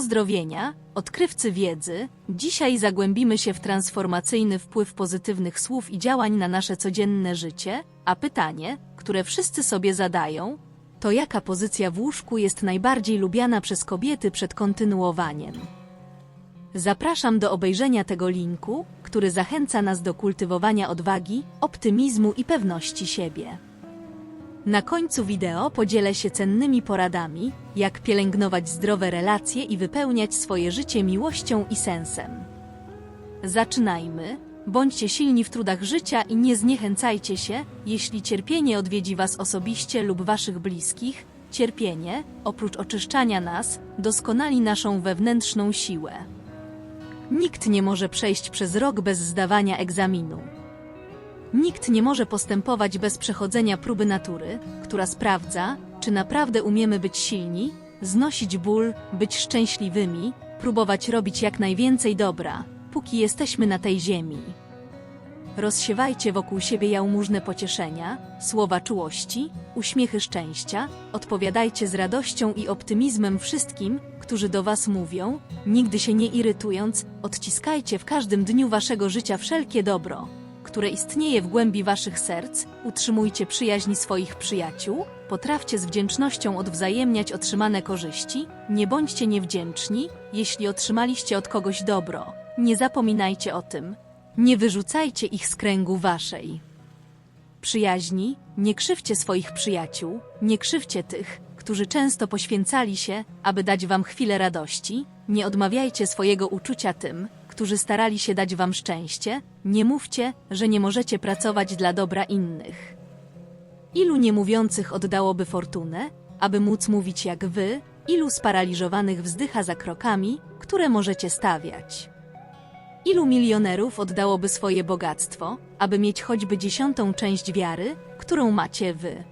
Pozdrowienia, odkrywcy wiedzy. Dzisiaj zagłębimy się w transformacyjny wpływ pozytywnych słów i działań na nasze codzienne życie, a pytanie, które wszyscy sobie zadają, to jaka pozycja w łóżku jest najbardziej lubiana przez kobiety przed kontynuowaniem. Zapraszam do obejrzenia tego linku, który zachęca nas do kultywowania odwagi, optymizmu i pewności siebie. Na końcu wideo podzielę się cennymi poradami, jak pielęgnować zdrowe relacje i wypełniać swoje życie miłością i sensem. Zaczynajmy. Bądźcie silni w trudach życia i nie zniechęcajcie się, jeśli cierpienie odwiedzi Was osobiście lub Waszych bliskich. Cierpienie, oprócz oczyszczania nas, doskonali naszą wewnętrzną siłę. Nikt nie może przejść przez rok bez zdawania egzaminu. Nikt nie może postępować bez przechodzenia próby natury, która sprawdza, czy naprawdę umiemy być silni, znosić ból, być szczęśliwymi, próbować robić jak najwięcej dobra, póki jesteśmy na tej ziemi. Rozsiewajcie wokół siebie jałmużne pocieszenia, słowa czułości, uśmiechy szczęścia, odpowiadajcie z radością i optymizmem wszystkim, którzy do Was mówią, nigdy się nie irytując, odciskajcie w każdym dniu Waszego życia wszelkie dobro, które istnieje w głębi Waszych serc, utrzymujcie przyjaźń swoich przyjaciół, potrafcie z wdzięcznością odwzajemniać otrzymane korzyści, nie bądźcie niewdzięczni, jeśli otrzymaliście od kogoś dobro, nie zapominajcie o tym, nie wyrzucajcie ich z kręgu Waszej. Przyjaźni, nie krzywcie swoich przyjaciół, nie krzywcie tych, którzy często poświęcali się, aby dać wam chwilę radości, nie odmawiajcie swojego uczucia tym, którzy starali się dać wam szczęście, nie mówcie, że nie możecie pracować dla dobra innych. Ilu niemówiących oddałoby fortunę, aby móc mówić jak wy, ilu sparaliżowanych wzdycha za krokami, które możecie stawiać. Ilu milionerów oddałoby swoje bogactwo, aby mieć choćby dziesiątą część wiary, którą macie wy?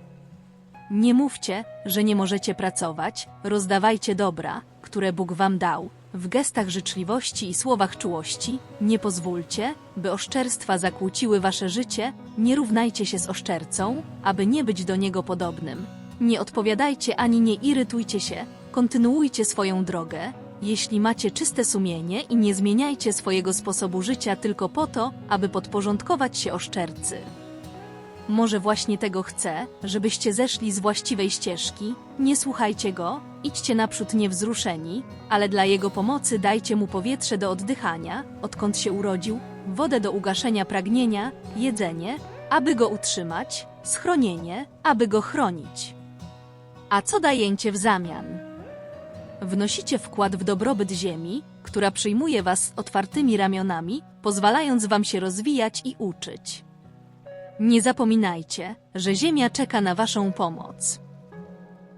Nie mówcie, że nie możecie pracować, rozdawajcie dobra, które Bóg wam dał. W gestach życzliwości i słowach czułości nie pozwólcie, by oszczerstwa zakłóciły wasze życie, nie równajcie się z oszczercą, aby nie być do niego podobnym. Nie odpowiadajcie ani nie irytujcie się, kontynuujcie swoją drogę, jeśli macie czyste sumienie i nie zmieniajcie swojego sposobu życia tylko po to, aby podporządkować się oszczercy. Może właśnie tego chce, żebyście zeszli z właściwej ścieżki, nie słuchajcie go, idźcie naprzód niewzruszeni, ale dla jego pomocy dajcie mu powietrze do oddychania, odkąd się urodził, wodę do ugaszenia pragnienia, jedzenie, aby go utrzymać, schronienie, aby go chronić. A co dajecie w zamian? Wnosicie wkład w dobrobyt ziemi, która przyjmuje was z otwartymi ramionami, pozwalając wam się rozwijać i uczyć. Nie zapominajcie, że Ziemia czeka na Waszą pomoc.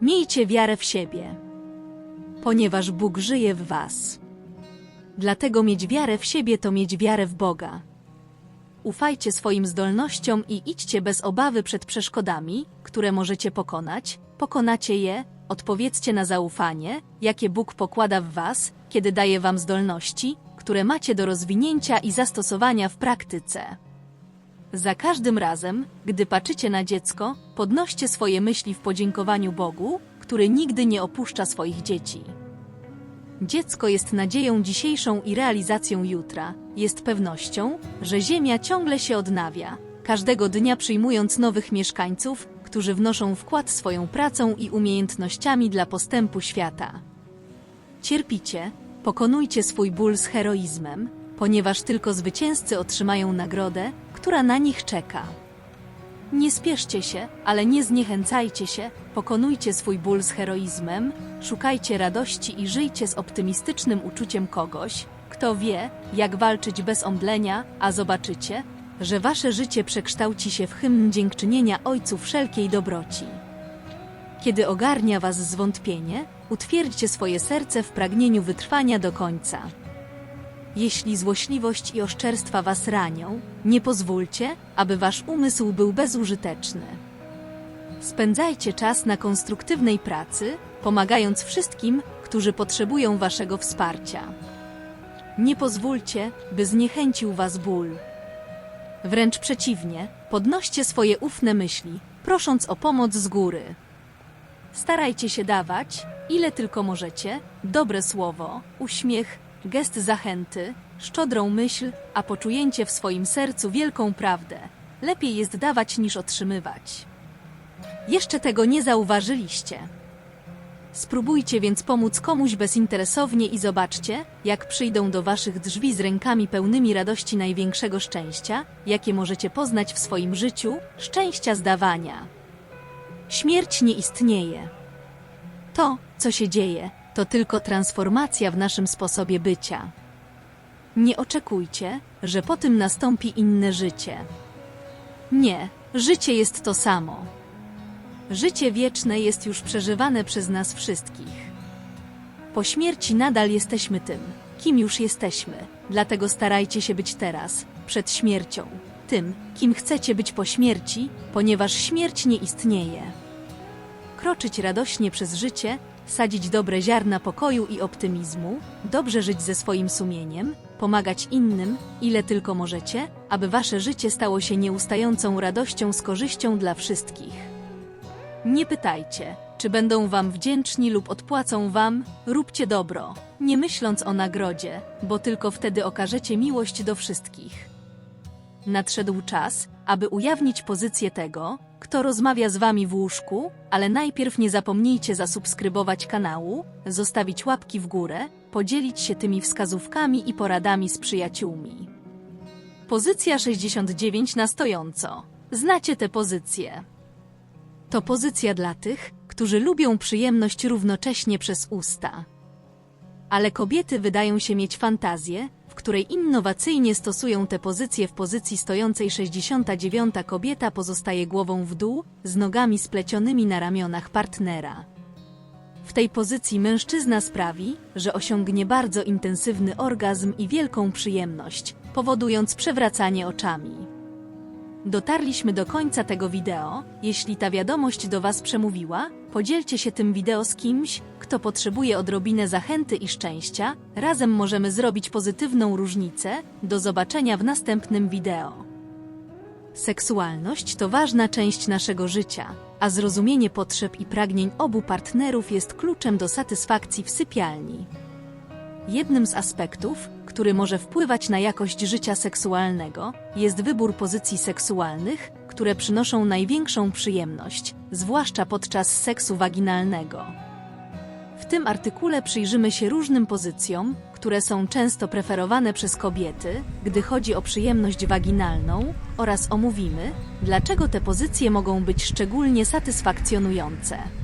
Miejcie wiarę w siebie, ponieważ Bóg żyje w Was. Dlatego mieć wiarę w siebie to mieć wiarę w Boga. Ufajcie swoim zdolnościom i idźcie bez obawy przed przeszkodami, które możecie pokonać. Pokonacie je, odpowiedzcie na zaufanie, jakie Bóg pokłada w Was, kiedy daje Wam zdolności, które macie do rozwinięcia i zastosowania w praktyce. Za każdym razem, gdy patrzycie na dziecko, podnoście swoje myśli w podziękowaniu Bogu, który nigdy nie opuszcza swoich dzieci. Dziecko jest nadzieją dzisiejszą i realizacją jutra, jest pewnością, że Ziemia ciągle się odnawia, każdego dnia przyjmując nowych mieszkańców, którzy wnoszą wkład swoją pracą i umiejętnościami dla postępu świata. Cierpicie, pokonujcie swój ból z heroizmem, ponieważ tylko zwycięzcy otrzymają nagrodę, która na nich czeka. Nie spieszcie się, ale nie zniechęcajcie się, pokonujcie swój ból z heroizmem, szukajcie radości i żyjcie z optymistycznym uczuciem kogoś, kto wie, jak walczyć bez omdlenia, a zobaczycie, że wasze życie przekształci się w hymn dziękczynienia Ojcu wszelkiej dobroci. Kiedy ogarnia was zwątpienie, utwierdźcie swoje serce w pragnieniu wytrwania do końca. Jeśli złośliwość i oszczerstwa was ranią, nie pozwólcie, aby wasz umysł był bezużyteczny. Spędzajcie czas na konstruktywnej pracy, pomagając wszystkim, którzy potrzebują waszego wsparcia. Nie pozwólcie, by zniechęcił was ból. Wręcz przeciwnie, podnoście swoje ufne myśli, prosząc o pomoc z góry. Starajcie się dawać, ile tylko możecie, dobre słowo, uśmiech, gest zachęty, szczodrą myśl, a poczujecie w swoim sercu wielką prawdę. Lepiej jest dawać niż otrzymywać. Jeszcze tego nie zauważyliście. Spróbujcie więc pomóc komuś bezinteresownie i zobaczcie, jak przyjdą do waszych drzwi z rękami pełnymi radości największego szczęścia, jakie możecie poznać w swoim życiu, szczęścia z dawania. Śmierć nie istnieje. To, co się dzieje, to tylko transformacja w naszym sposobie bycia. Nie oczekujcie, że po tym nastąpi inne życie. Nie, życie jest to samo. Życie wieczne jest już przeżywane przez nas wszystkich. Po śmierci nadal jesteśmy tym, kim już jesteśmy, dlatego starajcie się być teraz, przed śmiercią, tym, kim chcecie być po śmierci, ponieważ śmierć nie istnieje. Kroczyć radośnie przez życie, sadzić dobre ziarna pokoju i optymizmu, dobrze żyć ze swoim sumieniem, pomagać innym, ile tylko możecie, aby wasze życie stało się nieustającą radością z korzyścią dla wszystkich. Nie pytajcie, czy będą wam wdzięczni lub odpłacą wam, róbcie dobro, nie myśląc o nagrodzie, bo tylko wtedy okażecie miłość do wszystkich. Nadszedł czas, aby ujawnić pozycję tego, kto rozmawia z wami w łóżku, ale najpierw nie zapomnijcie zasubskrybować kanału, zostawić łapki w górę, podzielić się tymi wskazówkami i poradami z przyjaciółmi. Pozycja 69 na stojąco. Znacie tę pozycję. To pozycja dla tych, którzy lubią przyjemność równocześnie przez usta. Ale kobiety wydają się mieć fantazję, której innowacyjnie stosują tę pozycję w pozycji stojącej 69 kobieta pozostaje głową w dół, z nogami splecionymi na ramionach partnera. W tej pozycji mężczyzna sprawi, że osiągnie bardzo intensywny orgazm i wielką przyjemność, powodując przewracanie oczami. Dotarliśmy do końca tego wideo. Jeśli ta wiadomość do Was przemówiła, podzielcie się tym wideo z kimś, kto potrzebuje odrobinę zachęty i szczęścia. Razem możemy zrobić pozytywną różnicę. Do zobaczenia w następnym wideo. Seksualność to ważna część naszego życia, a zrozumienie potrzeb i pragnień obu partnerów jest kluczem do satysfakcji w sypialni. Jednym z aspektów, który może wpływać na jakość życia seksualnego, jest wybór pozycji seksualnych, które przynoszą największą przyjemność, zwłaszcza podczas seksu waginalnego. W tym artykule przyjrzymy się różnym pozycjom, które są często preferowane przez kobiety, gdy chodzi o przyjemność waginalną, oraz omówimy, dlaczego te pozycje mogą być szczególnie satysfakcjonujące.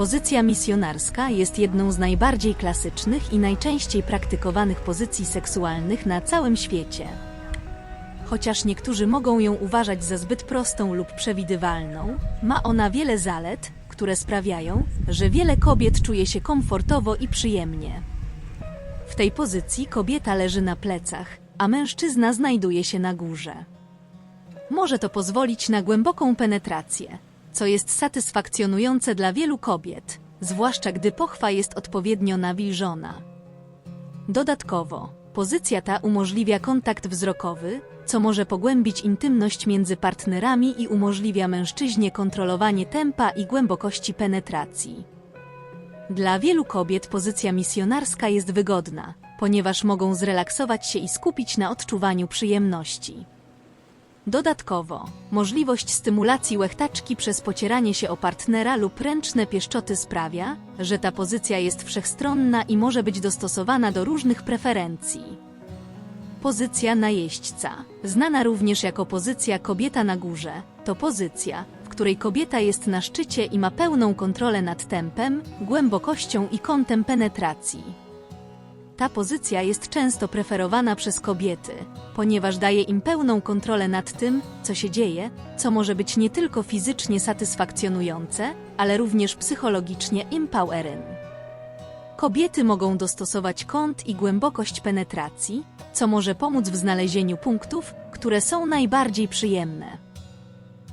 Pozycja misjonarska jest jedną z najbardziej klasycznych i najczęściej praktykowanych pozycji seksualnych na całym świecie. Chociaż niektórzy mogą ją uważać za zbyt prostą lub przewidywalną, ma ona wiele zalet, które sprawiają, że wiele kobiet czuje się komfortowo i przyjemnie. W tej pozycji kobieta leży na plecach, a mężczyzna znajduje się na górze. Może to pozwolić na głęboką penetrację, co jest satysfakcjonujące dla wielu kobiet, zwłaszcza gdy pochwa jest odpowiednio nawilżona. Dodatkowo, pozycja ta umożliwia kontakt wzrokowy, co może pogłębić intymność między partnerami i umożliwia mężczyźnie kontrolowanie tempa i głębokości penetracji. Dla wielu kobiet pozycja misjonarska jest wygodna, ponieważ mogą zrelaksować się i skupić na odczuwaniu przyjemności. Dodatkowo, możliwość stymulacji łechtaczki przez pocieranie się o partnera lub ręczne pieszczoty sprawia, że ta pozycja jest wszechstronna i może być dostosowana do różnych preferencji. Pozycja najeźdźca, znana również jako pozycja kobieta na górze, to pozycja, w której kobieta jest na szczycie i ma pełną kontrolę nad tempem, głębokością i kątem penetracji. Ta pozycja jest często preferowana przez kobiety, ponieważ daje im pełną kontrolę nad tym, co się dzieje, co może być nie tylko fizycznie satysfakcjonujące, ale również psychologicznie empowering. Kobiety mogą dostosować kąt i głębokość penetracji, co może pomóc w znalezieniu punktów, które są najbardziej przyjemne.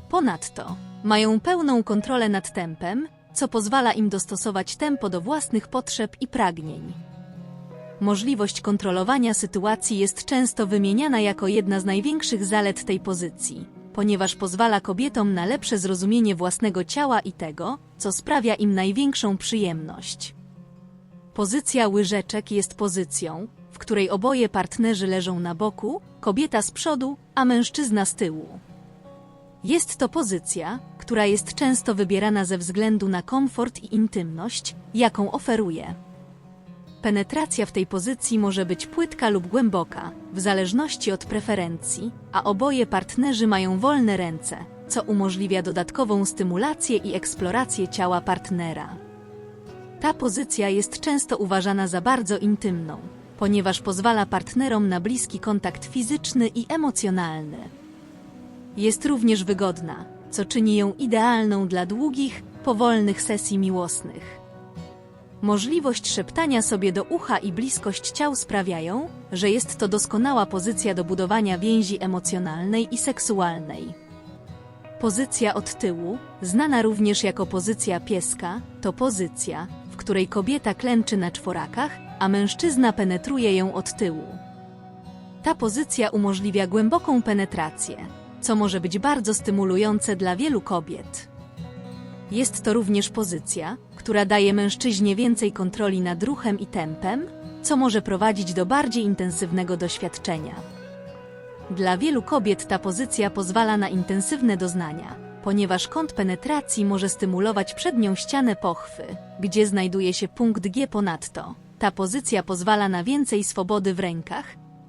Ponadto, mają pełną kontrolę nad tempem, co pozwala im dostosować tempo do własnych potrzeb i pragnień. Możliwość kontrolowania sytuacji jest często wymieniana jako jedna z największych zalet tej pozycji, ponieważ pozwala kobietom na lepsze zrozumienie własnego ciała i tego, co sprawia im największą przyjemność. Pozycja łyżeczek jest pozycją, w której oboje partnerzy leżą na boku, kobieta z przodu, a mężczyzna z tyłu. Jest to pozycja, która jest często wybierana ze względu na komfort i intymność, jaką oferuje. Penetracja w tej pozycji może być płytka lub głęboka, w zależności od preferencji, a oboje partnerzy mają wolne ręce, co umożliwia dodatkową stymulację i eksplorację ciała partnera. Ta pozycja jest często uważana za bardzo intymną, ponieważ pozwala partnerom na bliski kontakt fizyczny i emocjonalny. Jest również wygodna, co czyni ją idealną dla długich, powolnych sesji miłosnych. Możliwość szeptania sobie do ucha i bliskość ciał sprawiają, że jest to doskonała pozycja do budowania więzi emocjonalnej i seksualnej. Pozycja od tyłu, znana również jako pozycja pieska, to pozycja, w której kobieta klęczy na czworakach, a mężczyzna penetruje ją od tyłu. Ta pozycja umożliwia głęboką penetrację, co może być bardzo stymulujące dla wielu kobiet. Jest to również pozycja, która daje mężczyźnie więcej kontroli nad ruchem i tempem, co może prowadzić do bardziej intensywnego doświadczenia. Dla wielu kobiet ta pozycja pozwala na intensywne doznania, ponieważ kąt penetracji może stymulować przednią ścianę pochwy, gdzie znajduje się punkt G ponadto. Ta pozycja pozwala na więcej swobody w rękach,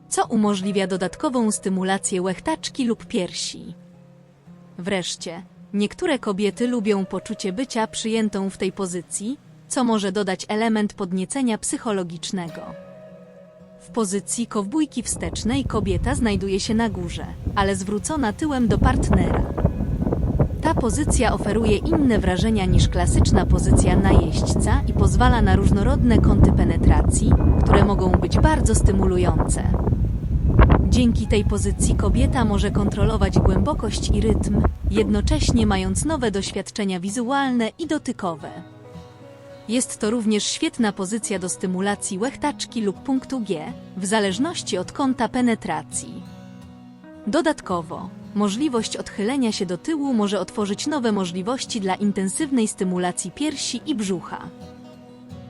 co umożliwia dodatkową stymulację łechtaczki lub piersi. Wreszcie, niektóre kobiety lubią poczucie bycia przyjętą w tej pozycji, co może dodać element podniecenia psychologicznego. W pozycji kowbójki wstecznej kobieta znajduje się na górze, ale zwrócona tyłem do partnera. Ta pozycja oferuje inne wrażenia niż klasyczna pozycja najeźdźca i pozwala na różnorodne kąty penetracji, które mogą być bardzo stymulujące. Dzięki tej pozycji kobieta może kontrolować głębokość i rytm, jednocześnie mając nowe doświadczenia wizualne i dotykowe. Jest to również świetna pozycja do stymulacji łechtaczki lub punktu G, w zależności od kąta penetracji. Dodatkowo, możliwość odchylenia się do tyłu może otworzyć nowe możliwości dla intensywnej stymulacji piersi i brzucha.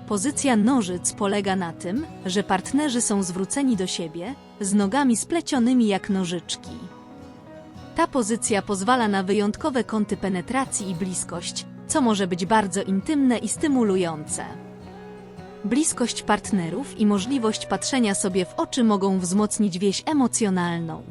Pozycja nożyc polega na tym, że partnerzy są zwróceni do siebie, z nogami splecionymi jak nożyczki. Ta pozycja pozwala na wyjątkowe kąty penetracji i bliskość, co może być bardzo intymne i stymulujące. Bliskość partnerów i możliwość patrzenia sobie w oczy mogą wzmocnić więź emocjonalną.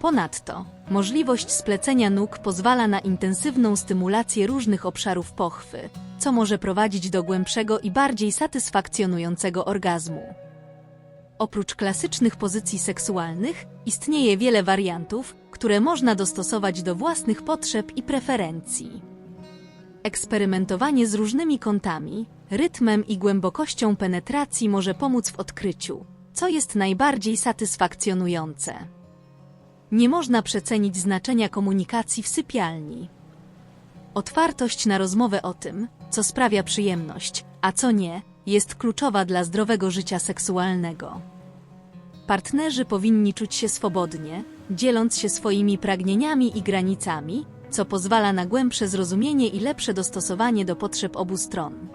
Ponadto, możliwość splecenia nóg pozwala na intensywną stymulację różnych obszarów pochwy, co może prowadzić do głębszego i bardziej satysfakcjonującego orgazmu. Oprócz klasycznych pozycji seksualnych, istnieje wiele wariantów, które można dostosować do własnych potrzeb i preferencji. Eksperymentowanie z różnymi kątami, rytmem i głębokością penetracji może pomóc w odkryciu, co jest najbardziej satysfakcjonujące. Nie można przecenić znaczenia komunikacji w sypialni. Otwartość na rozmowę o tym, co sprawia przyjemność, a co nie, jest kluczowa dla zdrowego życia seksualnego. Partnerzy powinni czuć się swobodnie, dzieląc się swoimi pragnieniami i granicami, co pozwala na głębsze zrozumienie i lepsze dostosowanie do potrzeb obu stron.